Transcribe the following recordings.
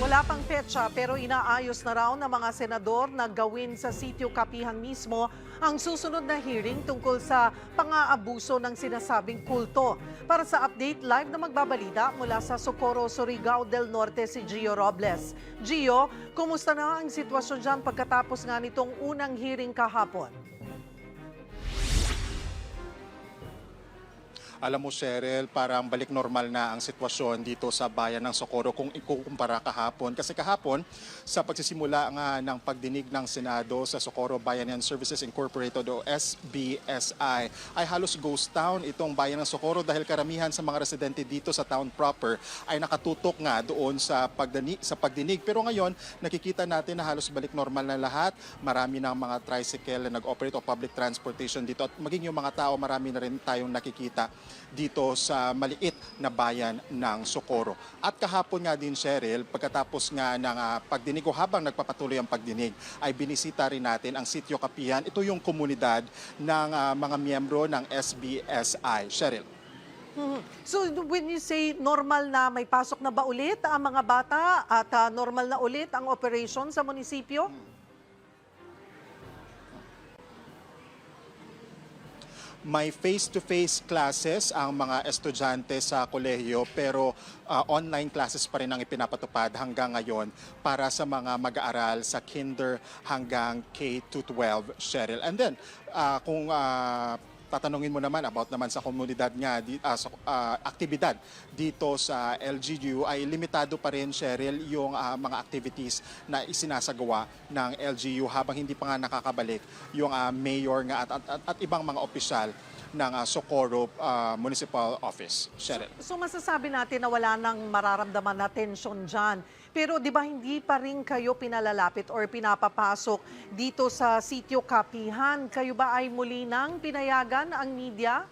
Wala pang petsa pero inaayos na raw ng mga senador na gawin sa sitio Kapihan mismo ang susunod na hearing tungkol sa pang-aabuso ng sinasabing kulto. Para sa update, live na magbabalita mula sa Socorro, Surigao del Norte si Gio Robles. Gio, kumusta na ang sitwasyon dyan pagkatapos nga nitong unang hearing kahapon? Alam mo, Cheryl, parang balik normal na ang sitwasyon dito sa bayan ng Socorro kung ikukumpara kahapon. Kasi kahapon, sa pagsisimula nga ng pagdinig ng Senado sa Socorro Bayanihan Services Incorporated o SBSI, ay halos ghost town itong bayan ng Socorro dahil karamihan sa mga residente dito sa town proper ay nakatutok nga doon sa pagdinig. Sa pagdinig. Pero ngayon, nakikita natin na halos balik normal na lahat. Marami ng mga tricycle na nag-operate o public transportation dito at maging yung mga tao, marami na rin tayong nakikita dito sa maliit na bayan ng Socorro. At kahapon nga din, Cheryl, pagkatapos nga ng ah, pagdinig o habang nagpapatuloy ang pagdinig, ay binisita rin natin ang Sitio Kapihan. Ito yung komunidad ng ah, mga miyembro ng SBSI. Cheryl. Mhm. So when you say normal na may pasok na ba ulit ang mga bata at ah, normal na ulit ang operation sa munisipyo? May face-to-face classes ang mga estudyante sa kolehiyo pero ah, online classes pa rin ang ipinapatupad hanggang ngayon para sa mga mag-aaral sa kinder hanggang K-12, Cheryl. And then, ah, kung ah, tatanungin mo naman about naman sa komunidad nga, di, ah, sa ah, aktibidad dito sa LGU ay limitado pa rin, Cheryl, yung ah, mga activities na isinasagawa ng LGU habang hindi pa nga nakakabalik yung ah, mayor nga at, at, at, at ibang mga opisyal ng ah, Socorro ah, Municipal Office. Cheryl. So masasabi natin na wala nang mararamdaman na tensyon dyan. Pero di ba hindi pa rin kayo pinalalapit or pinapapasok dito sa sitio Kapihan? Kayo ba ay muli nang pinayagan ang media?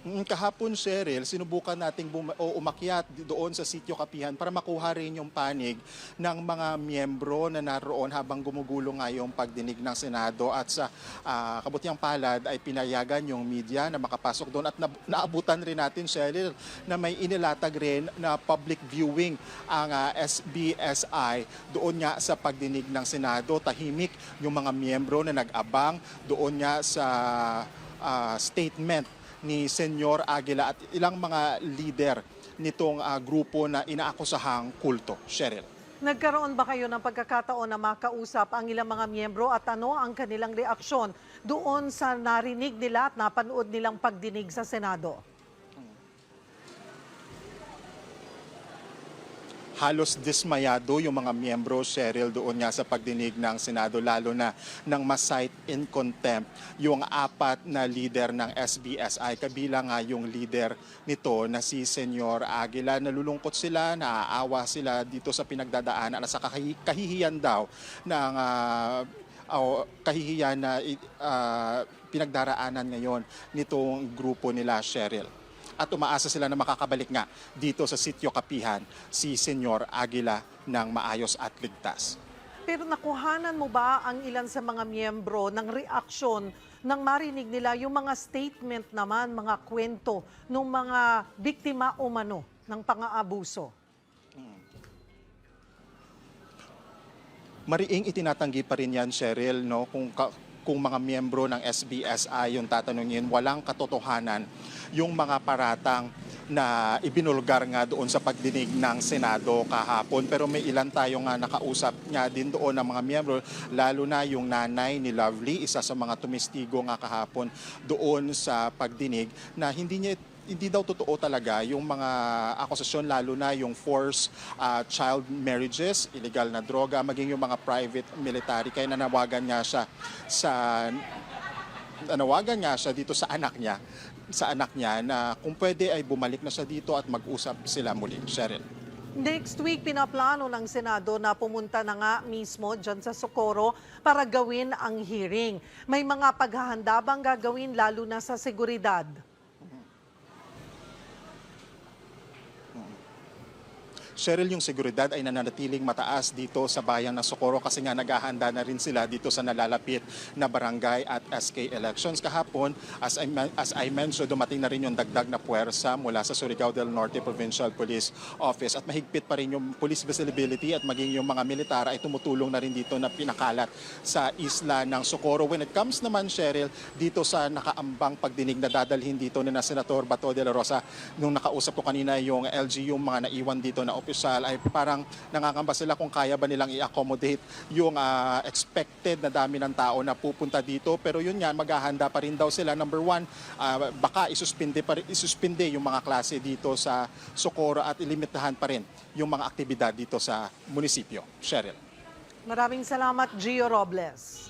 Kahapon, Cheryl, sinubukan nating buma- o umakyat doon sa sitio Kapihan para makuha rin yung panig ng mga miyembro na naroon habang gumugulo nga yung pagdinig ng Senado at sa ah, kabutiang palad ay pinayagan yung media na makapasok doon at nab- naabutan rin natin, Cheryl, na may inilatag rin na public viewing ang ah, SBSI doon nga sa pagdinig ng Senado. Tahimik yung mga miyembro na nag-abang doon nga sa ah, statement ni Senyor Aguila at ilang mga leader nitong ah, grupo na inaakusahang kulto. Cheryl. Nagkaroon ba kayo ng pagkakataon na makausap ang ilang mga miyembro at ano ang kanilang reaksyon doon sa narinig nila at napanood nilang pagdinig sa Senado? Halos dismayado yung mga miyembro, Cheryl, doon nga sa pagdinig ng Senado, lalo na nang ma-cite in contempt yung apat na leader ng SBSI, kabilang nga yung leader nito na si Senyor Aguila. Nalulungkot sila, naaawa sila dito sa pinagdadaanan at sa kahi- kahihiyan daw ng ah, o kahihiyan na ah, pinagdaraanan ngayon nitong grupo nila, Cheryl. At umaasa sila na makakabalik nga dito sa sitio Kapihan si Senyor Aguila ng maayos at ligtas. Pero nakuhanan mo ba ang ilan sa mga miyembro ng reaksyon nang marinig nila yung mga statement naman, mga kwento ng mga biktima umano ng pang-aabuso? Mariing itinatanggi pa rin yan, Cheryl, no? kung, ka- kung mga miyembro ng SBSI yung tatanungin, walang katotohanan yung mga paratang na ibinulgar nga doon sa pagdinig ng Senado kahapon. Pero may ilan tayo nga nakausap nga din doon ng mga miyembro, lalo na yung nanay ni Lovely, isa sa mga tumistigo nga kahapon doon sa pagdinig na hindi niya hindi daw totoo talaga yung mga akusasyon lalo na yung forced uh, child marriages, illegal na droga, maging yung mga private military kaya nanawagan nga siya sa nanawagan nga siya dito sa anak niya sa anak niya na kung pwede ay bumalik na siya dito at mag-usap sila muli. Cheryl. Next week, pinaplano ng Senado na pumunta na nga mismo dyan sa Socorro para gawin ang hearing. May mga paghahanda bang gagawin lalo na sa seguridad? Cheryl, yung seguridad ay nananatiling mataas dito sa bayan ng Socorro kasi nga naghahanda na rin sila dito sa nalalapit na barangay at SK elections. Kahapon, as I, as I mentioned, dumating na rin yung dagdag na puwersa mula sa Surigao del Norte Provincial Police Office at mahigpit pa rin yung police visibility at maging yung mga militar ay tumutulong na rin dito na pinakalat sa isla ng Socorro. When it comes naman, Cheryl, dito sa nakaambang pagdinig na dadalhin dito ni na Senator Bato de la Rosa, nung nakausap ko kanina yung LG, yung mga naiwan dito na opisyal, ay parang nangangamba sila kung kaya ba nilang i-accommodate yung ah, expected na dami ng tao na pupunta dito. Pero yun nga, maghahanda pa rin daw sila. Number one, ah, baka isuspinde, pa, isuspinde yung mga klase dito sa Socorro at ilimitahan pa rin yung mga aktibidad dito sa munisipyo. Cheryl. Maraming salamat, Gio Robles.